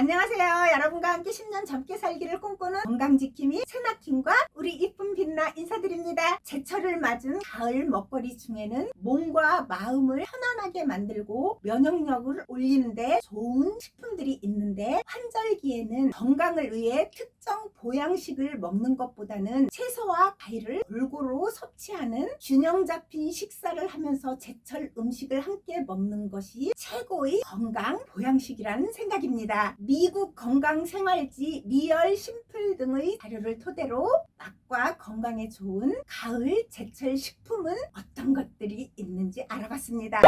안녕하세요. 여러분과 함께 10년 젊게 살기를 꿈꾸는 건강지킴이 세나킴과 우리 이쁜 빛나 인사드립니다. 제철을 맞은 가을 먹거리 중에는 몸과 마음을 편안하게 만들고 면역력을 올리는데 좋은 식품들이 있는데 환절기에는 건강을 위해 특정 보양식을 먹는 것보다는 채소와 과일을 골고루 섭취하는 균형 잡힌 식사를 하면서 제철 음식을 함께 먹는 것이 최고의 건강 보양식이라는 생각입니다. 미국 건강생활지 리얼 심플 등의 자료를 토대로 맛과 건강에 좋은 가을 제철 식품은 어떤 것들이 있는지 알아봤습니다.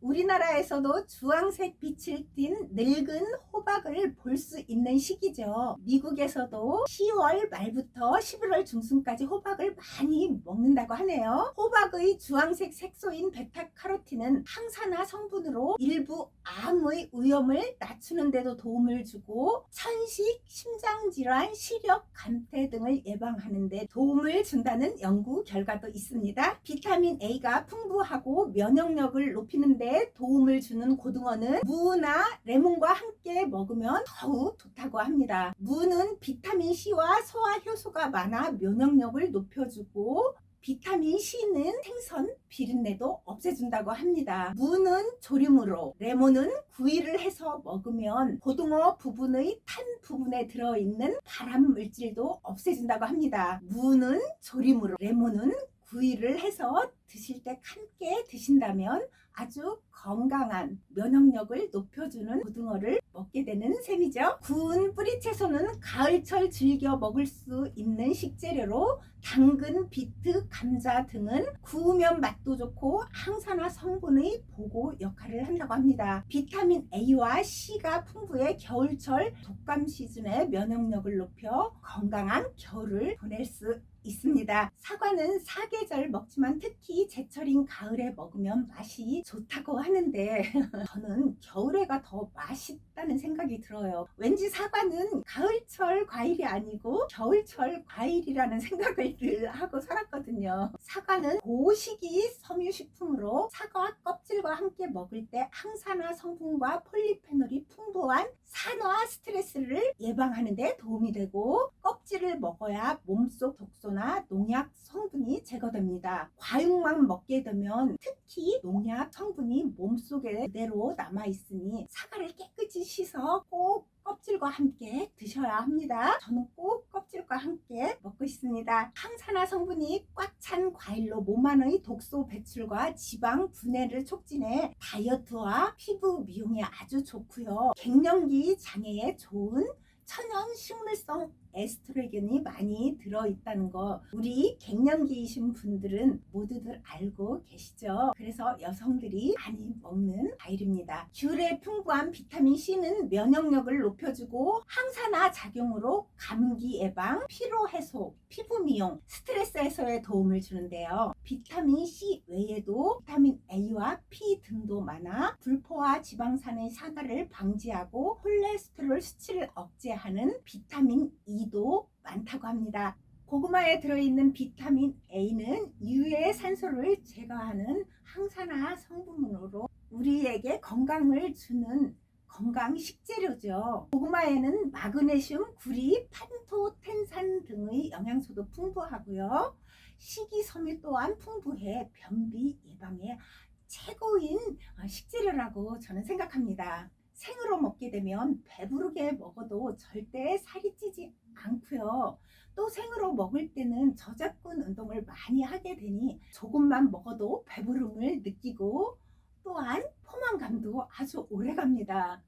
우리나라에서도 주황색 빛을 띤 늙은 호박을 볼 수 있는 시기죠. 미국에서도 10월 말부터 11월 중순까지 호박을 많이 먹는다고 하네요. 호박의 주황색 색소인 베타카로틴은 항산화 성분으로 일부 암의 위험을 낮추는 데도 도움을 주고 천식, 심장질환, 시력, 감퇴 등을 예방하는 데 도움을 준다는 연구 결과도 있습니다. 비타민 A가 풍부하고 면역력을 높이는 데 도움을 주는 고등어는 무나 레몬과 함께 먹으면 더욱 좋다고 합니다. 무는 비타민 C와 소화 효소가 많아 면역력을 높여주고 비타민 C는 생선, 비린내도 없애준다고 합니다. 무는 조림으로, 레몬은 구이를 해서 먹으면 고등어 부분의 탄 부분에 들어있는 발암 물질도 없애준다고 합니다. 무는 조림으로, 레몬은 구이를 해서 드실 때 함께 드신다면 아주 건강한 면역력을 높여주는 고등어를 먹게 되는 셈이죠. 구운 뿌리채소는 가을철 즐겨 먹을 수 있는 식재료로 당근, 비트, 감자 등은 구우면 맛도 좋고 항산화 성분의 보고 역할을 한다고 합니다. 비타민 A와 C가 풍부해 겨울철 독감 시즌에 면역력을 높여 건강한 겨울을 보낼 수 있습니다. 사과는 사계절 먹지만 특히 제철인 가을에 먹으면 맛이 좋다고 하는데 저는 겨울에가 더 맛있다는 생각이 들어요. 왠지 사과는 가을철 과일이 아니고 겨울철 과일이라는 생각을 늘 하고 살았거든요. 사과는 고시기 섬유식품으로 사과 껍질과 함께 먹을 때 항산화 성분과 폴리페놀이 풍부한 산화 스트레스를 예방하는 데 도움이 되고 껍질을 먹어야 몸속 독소나 농약 성분이 제거됩니다. 과육만 먹게 되면 특히 농약 성분이 몸속에 그대로 남아 있으니 사과를 깨끗이 씻어 꼭 껍질과 함께 드셔야 합니다. 저는 꼭 껍질 과 함께 먹고 있습니다. 항산화 성분이 꽉 찬 과일로 몸 안의 독소 배출과 지방 분해를 촉진해 다이어트와 피부 미용에 아주 좋고요. 갱년기 장애에 좋은 천연 식물성 에스트로겐이 많이 들어있다는 거 우리 갱년기이신 분들은 모두들 알고 계시죠? 그래서 여성들이 많이 먹는 과일입니다. 귤에 풍부한 비타민 C는 면역력을 높여주고 항산화 작용으로 감기 예방, 피로 해소, 피부 미용, 스트레스 해소에 도움을 주는데요. 비타민 C 외에도 비타민 A와 P 등도 많아 불포화 지방산의 산화를 방지하고 콜레스테롤 수치를 억제하 는 비타민 E도 많다고 합니다. 고구마에 들어있는 비타민 A는 유해 산소를 제거하는 항산화 성분으로 우리에게 건강을 주는 건강 식재료죠. 고구마에는 마그네슘, 구리, 판토텐산 등의 영양소도 풍부하고요. 식이섬유 또한 풍부해 변비 예방에 최고인 어, 식재료라고 저는 생각합니다. 생으로 먹게 되면 배부르게 먹어도 절대 살이 찌지 않고요. 또 생으로 먹을 때는 저작근 운동을 많이 하게 되니 조금만 먹어도 배부름을 느끼고 또한 포만감도 아주 오래 갑니다.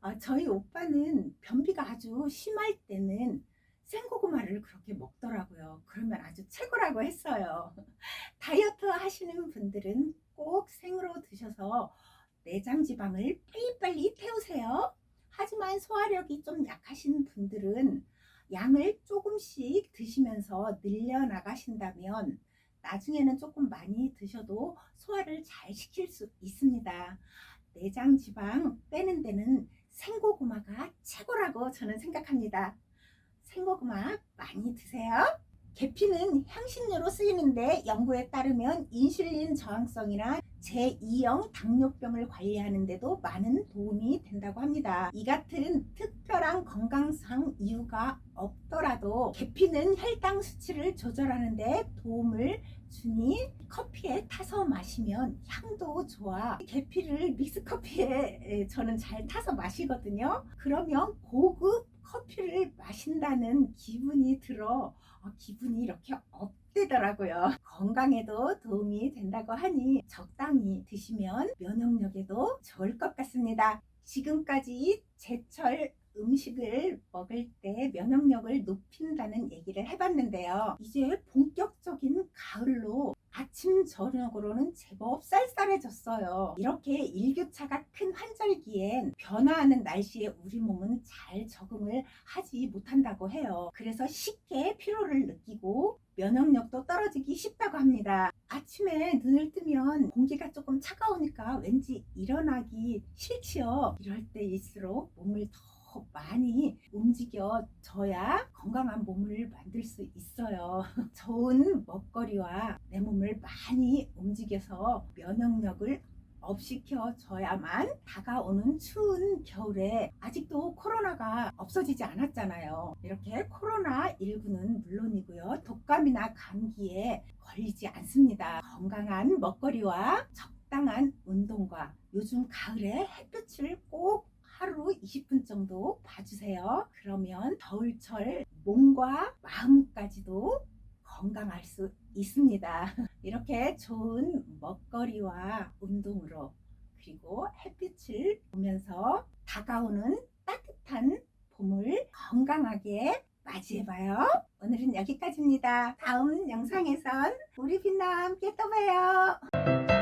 아, 저희 오빠는 변비가 아주 심할 때는 생고구마를 그렇게 먹더라고요. 그러면 아주 최고라고 했어요. 다이어트 하시는 분들은 꼭 생으로 드셔서 내장 지방을 빨리빨리 태우세요. 하지만 소화력이 좀 약하신 분들은 양을 조금씩 드시면서 늘려나가신다면 나중에는 조금 많이 드셔도 소화를 잘 시킬 수 있습니다. 내장 지방 빼는 데는 생고구마가 최고라고 저는 생각합니다. 생고구마 많이 드세요. 계피는 향신료로 쓰이는데 연구에 따르면 인슐린 저항성이나 제2형 당뇨병을 관리하는 데도 많은 도움이 된다고 합니다. 이 같은 특별한 건강상 이유가 없더라도 계피는 혈당 수치를 조절하는 데 도움을 주니 커피에 타서 마시면 향도 좋아. 계피를 믹스 커피에 저는 잘 타서 마시거든요. 그러면 고급 커피를 마신다는 기분이 들어 어, 기분이 이렇게 업되더라고요. 건강에도 도움이 된다고 하니 적당히 드시면 면역력에도 좋을 것 같습니다. 지금까지 제철 음식을 먹을 때 면역력을 높인다는 얘기를 해봤는데요. 이제 본격적인 가을로 아침 저녁으로는 제법 쌀쌀해졌어요. 이렇게 일교차가 큰 환절기엔 변화하는 날씨에 우리 몸은 잘 적응을 하지 못한다고 해요. 그래서 쉽게 피로를 느끼고 면역력도 떨어지기 쉽다고 합니다. 아침에 눈을 뜨면 공기가 조금 차가우니까 왠지 일어나기 싫지요. 이럴 때일수록 몸을 더 많이 움직여 줘야 건강한 몸을 만들 수 있어요. 좋은 먹거리와 내 몸을 많이 움직여서 면역력을 업시켜 줘야만 다가오는 추운 겨울에 아직도 코로나가 없어지지 않았잖아요. 이렇게 코로나19는 물론이고요. 독감이나 감기에 걸리지 않습니다. 건강한 먹거리와 적당한 운동과 요즘 가을에 햇빛을 꼭 하루 20분 정도 봐주세요. 그러면 겨울철 몸과 마음까지도 건강할 수 있습니다. 이렇게 좋은 먹거리와 운동으로 그리고 햇빛을 보면서 다가오는 따뜻한 봄을 건강하게 맞이해봐요. 오늘은 여기까지입니다. 다음 영상에선 우리 빛나 함께 또 봐요.